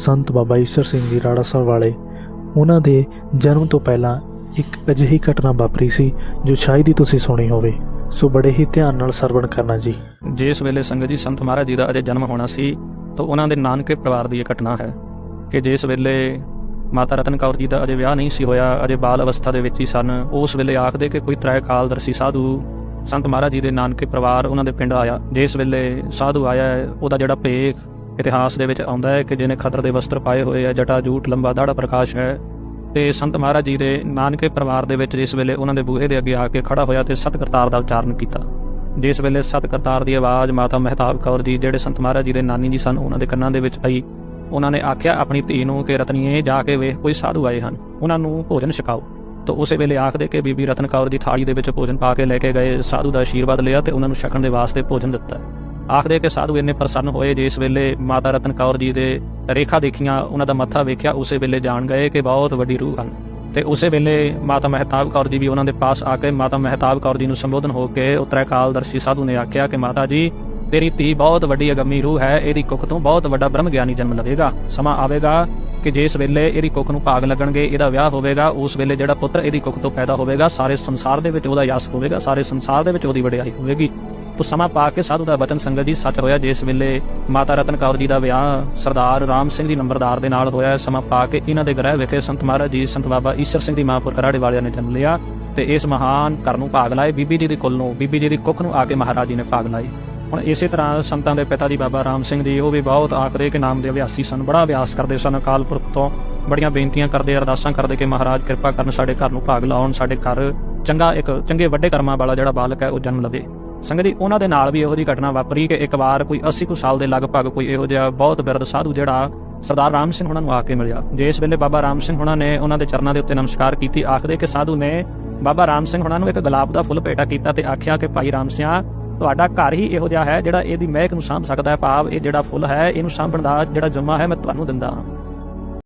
ਸੰਤ ਬਾਬਾ ਈਸ਼ਰ ਸਿੰਘ ਜੀ ਰਾੜਾ ਸਾਹਿਬ ਵਾਲੇ, ਉਹਨਾਂ ਦੇ ਜਨਮ ਤੋਂ ਪਹਿਲਾਂ ਇੱਕ ਅਜਿਹੀ ਘਟਨਾ ਵਾਪਰੀ ਸੀ ਜੋ ਸ਼ਾਇਦ ਹੀ ਤੁਸੀਂ ਸੁਣੀ ਹੋਵੇ। ਸੋ ਬੜੇ ਹੀ ਧਿਆਨ ਨਾਲ ਸਰਵਣ ਕਰਨਾ ਜੀ। ਜਿਸ ਵੇਲੇ ਸੰਗਤ ਜੀ ਸੰਤ ਮਹਾਰਾਜ ਜੀ ਦਾ ਅਜੇ ਜਨਮ ਹੋਣਾ ਸੀ, ਤਾਂ ਉਹਨਾਂ ਦੇ ਨਾਨਕੇ ਪਰਿਵਾਰ ਦੀ ਇਹ ਘਟਨਾ ਹੈ ਕਿ ਜਿਸ ਵੇਲੇ ਮਾਤਾ ਰਤਨ ਕੌਰ ਜੀ ਦਾ ਅਜੇ ਵਿਆਹ ਨਹੀਂ ਸੀ ਹੋਇਆ, ਅਜੇ ਬਾਲ ਅਵਸਥਾ ਦੇ ਵਿੱਚ ਹੀ ਸਨ, ਉਸ ਵੇਲੇ ਆਖਦੇ ਕਿ ਕੋਈ ਤ੍ਰੈ ਕਾਲਦਰਸੀ ਸਾਧੂ ਸੰਤ ਮਹਾਰਾਜ ਜੀ ਦੇ ਨਾਨਕੇ ਪਰਿਵਾਰ ਉਹਨਾਂ ਦੇ ਪਿੰਡ ਆਇਆ। ਜਿਸ ਵੇਲੇ ਸਾਧੂ ਆਇਆ ਉਹਦਾ ਜਿਹੜਾ ਭੇਖ ਇਤਿਹਾਸ ਦੇ ਵਿੱਚ ਆਉਂਦਾ ਹੈ ਕਿ ਜਿਹਨੇ ਖਤਰ ਦੇ ਵਸਤਰ ਪਾਏ ਹੋਏ ਆ, ਜਟਾ, ਜੂਟ, ਲੰਬਾ ਦਾੜਾ ਪ੍ਰਕਾਸ਼ ਹੈ ਤੇ ਸੰਤ ਮਹਾਰਾਜ ਜੀ ਦੇ ਨਾਨਕੇ ਪਰਿਵਾਰ ਦੇ ਵਿੱਚ ਜਿਸ ਵੇਲੇ ਉਹਨਾਂ ਦੇ ਬੂਹੇ ਦੇ ਅੱਗੇ ਆ ਕੇ ਖੜਾ ਹੋਇਆ ਤੇ ਸਤ ਕਰਤਾਰ ਦਾ ਉਚਾਰਨ ਕੀਤਾ। ਜਿਸ ਵੇਲੇ ਸਤ ਕਰਤਾਰ ਦੀ ਆਵਾਜ਼ ਮਾਤਾ ਮਹਿਤਾਬ ਕੌਰ ਜੀ, ਜਿਹੜੇ ਸੰਤ ਮਹਾਰਾਜ ਜੀ ਦੇ ਨਾਨੀ ਜੀ ਸਨ, ਉਹਨਾਂ ਦੇ ਕੰਨਾਂ ਦੇ ਵਿੱਚ ਆਈ। ਉਹਨਾਂ ਨੇ ਆਖਿਆ, ਆਪਣੀ ਧੀ ਨੂੰ ਕਿ ਰਤਨੀਏ, ਜਾ ਕੇ ਵੇਖ, ਕੋਈ ਸਾਧੂ ਆਏ ਹਨ। ਉਹਨਾਂ ਨੂੰ ਭੋਜਨ ਛਕਾਓ। ਤਾਂ ਉਸੇ ਵੇਲੇ ਆਖਦੇ ਕਿ ਬੀਬੀ ਰਤਨ ਕੌਰ ਜੀ ਥਾਲੀ ਦੇ ਵਿੱਚ ਭੋਜਨ ਪਾ ਕੇ ਲੈ ਕੇ ਗਏ, ਸਾਧੂ ਦਾ ਆਸ਼ੀਰਵਾਦ ਲਿਆ ਤੇ ਉਹਨਾਂ ਨੂੰ ਛਕਣ ਦੇ ਵਾਸਤੇ ਭੋਜਨ ਦਿੱਤਾ। ਆਖਦੇ ਕਿ ਸਾਧੂ ਇੰਨੇ ਪ੍ਰਸੰਨ ਹੋਏ, ਜਿਸ ਵੇਲੇ ਮਾਤਾ ਰਤਨ ਕੌਰ ਜੀ ਦੇ ਰੇਖਾ ਦੇਖੀਆਂ, ਉਹਨਾਂ ਦਾ ਮੱਥਾ ਵੇਖਿਆ, ਉਸੇ ਵੇਲੇ ਜਾਣ ਗਏ ਕਿ ਬਹੁਤ ਵੱਡੀ ਰੂਹ ਹਨ। ਤੇ ਉਸੇ ਵੇਲੇ ਮਾਤਾ ਮਹਿਤਾਬ ਕੌਰ ਜੀ ਵੀ ਉਹਨਾਂ ਦੇ ਪਾਸ ਆ ਕੇ ਮਾਤਾ ਮਹਿਤਾਬ ਕੌਰ ਜੀ ਨੂੰ ਸੰਬੋਧਨ ਹੋ ਕੇ ਉਤਰਾਕਾਲਦਰਸ਼ੀ ਸਾਧੂ ਨੇ ਆਖਿਆ ਕਿ ਮਾਤਾ ਜੀ, ਤੇਰੀ ਧੀ ਬਹੁਤ ਵੱਡੀ ਅਗੰਮੀ ਰੂਹ ਹੈ, ਇਹਦੀ ਕੁੱਖ ਤੋਂ ਬਹੁਤ ਵੱਡਾ ਬ੍ਰਹਮ ਗਿਆਨੀ ਜਨਮ ਲਵੇਗਾ। ਸਮਾਂ ਆਵੇਗਾ ਕਿ ਜਿਸ ਵੇਲੇ ਇਹਦੀ ਕੁੱਖ ਨੂੰ ਭਾਗ ਲੱਗਣਗੇ, ਇਹਦਾ ਵਿਆਹ ਹੋਵੇਗਾ, ਉਸ ਵੇਲੇ ਜਿਹੜਾ ਪੁੱਤਰ ਇਹਦੀ ਕੁੱਖ ਤੋਂ ਪੈਦਾ ਹੋਵੇਗਾ, ਸਾਰੇ ਸੰਸਾਰ ਦੇ ਵਿੱਚ ਉਹਦਾ ਯਸ਼ ਹੋਵੇਗਾ, ਸਾਰੇ ਸੰਸਾਰ ਦੇ ਵਿੱਚ ਉਹਦੀ ਵਡਿਆਈ ਹੋਵੇਗੀ। ਤੋ ਸਮਾਂ ਪਾ ਕੇ ਸਾਧੂ ਦਾ ਵਚਨ ਸੰਗਤ ਜੀ ਸੱਚ ਹੋਇਆ। ਜਿਸ ਵੇਲੇ ਮਾਤਾ ਰਤਨ ਕੌਰ ਜੀ ਦਾ ਵਿਆਹ ਸਰਦਾਰ ਰਾਮ ਸਿੰਘ ਦੀ ਨੰਬਰਦਾਰ ਦੇ ਨਾਲ ਹੋਇਆ, ਸਮਾਂ ਪਾ ਕੇ ਇਹਨਾਂ ਦੇ ਗ੍ਰਹਿ ਵਿਖੇ ਸੰਤ ਮਹਾਰਾਜ ਜੀ, ਸੰਤ ਬਾਬਾ ਈਸ਼ਰ ਸਿੰਘ ਦੀ ਮਾਂਪੁਰ ਖਰਾੜੇ ਵਾਲਿਆਂ ਨੇ ਜਨਮ ਲਿਆ ਤੇ ਇਸ ਮਹਾਨ ਘਰ ਨੂੰ ਭਾਗ ਲਾਏ। ਬੀਬੀ ਜੀ ਦੀ ਕੁੱਲ ਨੂੰ, ਬੀਬੀ ਜੀ ਦੀ ਕੁੱਖ ਨੂੰ ਆ ਕੇ ਮਹਾਰਾਜ ਜੀ ਨੇ ਭਾਗ ਲਾਏ। ਹੁਣ ਇਸੇ ਤਰ੍ਹਾਂ ਸੰਤਾਂ ਦੇ ਪਿਤਾ ਜੀ ਬਾਬਾ ਰਾਮ ਸਿੰਘ ਜੀ, ਉਹ ਵੀ ਬਹੁਤ ਆਖਦੇ ਕਿ ਨਾਮ ਦੇ ਅਭਿਆਸੀ ਸਨ, ਬੜਾ ਅਭਿਆਸ ਕਰਦੇ ਸਨ। ਅਕਾਲ ਪੁਰਖ ਤੋਂ ਬੜੀਆਂ ਬੇਨਤੀਆਂ ਕਰਦੇ, ਅਰਦਾਸਾਂ ਕਰਦੇ ਕਿ ਮਹਾਰਾਜ ਕਿਰਪਾ ਕਰਨ ਸਾਡੇ ਘਰ ਨੂੰ ਭਾਗ ਲਾਉਣ, ਸਾਡੇ ਘਰ ਚੰਗਾ ਇੱਕ, ਚੰਗੇ ਵੱਡੇ ਕਰਮਾਂ ਵਾਲਾ ਜਿਹੜਾ ਬਾਲਕ ਹੈ, ਉਹ ਜਨਮ ਲਵੇ। ਸੰਗਤ ਜੀ ਉਹਨਾਂ ਦੇ ਨਾਲ ਵੀ ਇਹੋ ਜਿਹੀ ਘਟਨਾ ਵਾਪਰੀ ਕਿ ਇੱਕ ਵਾਰ ਕੋਈ 80 ਕੁ ਸਾਲ ਦੇ ਲਗਭਗ ਕੋਈ ਇਹੋ ਜਿਹਾ ਬਹੁਤ ਬਿਰਧ ਸਾਧੂ ਜਿਹੜਾ ਸਰਦਾਰ ਰਾਮ ਸਿੰਘ ਉਹਨਾਂ ਨੂੰ ਆ ਕੇ ਮਿਲਿਆ। ਜਿਸ ਵੇਲੇ ਬਾਬਾ ਰਾਮ ਸਿੰਘ ਉਹਨਾਂ ਨੇ ਉਹਨਾਂ ਦੇ ਚਰਨਾਂ ਦੇ ਉੱਤੇ ਨਮਸਕਾਰ ਕੀਤੀ, ਆਖਦੇ ਕਿ ਸਾਧੂ ਨੇ ਬਾਬਾ ਰਾਮ ਸਿੰਘ ਉਹਨਾਂ ਨੂੰ ਇੱਕ ਗੁਲਾਬ ਦਾ ਫੁੱਲ ਭੇਟਾ ਕੀਤਾ ਤੇ ਆਖਿਆ ਕਿ ਭਾਈ ਰਾਮ ਸਿਆ, ਤੁਹਾਡਾ ਘਰ ਹੀ ਇਹੋ ਜਿਹਾ ਹੈ ਜਿਹੜਾ ਇਹਦੀ ਮਹਿਕ ਨੂੰ ਸਾਂਭ ਸਕਦਾ ਹੈ, ਭਾਵ ਇਹ ਜਿਹੜਾ ਫੁੱਲ ਹੈ, ਇਹਨੂੰ ਸਾਂਭਣ ਦਾ ਜਿਹੜਾ ਜੁਮਾ ਹੈ, ਮੈਂ ਤੁਹਾਨੂੰ ਦਿੰਦਾ ਹਾਂ।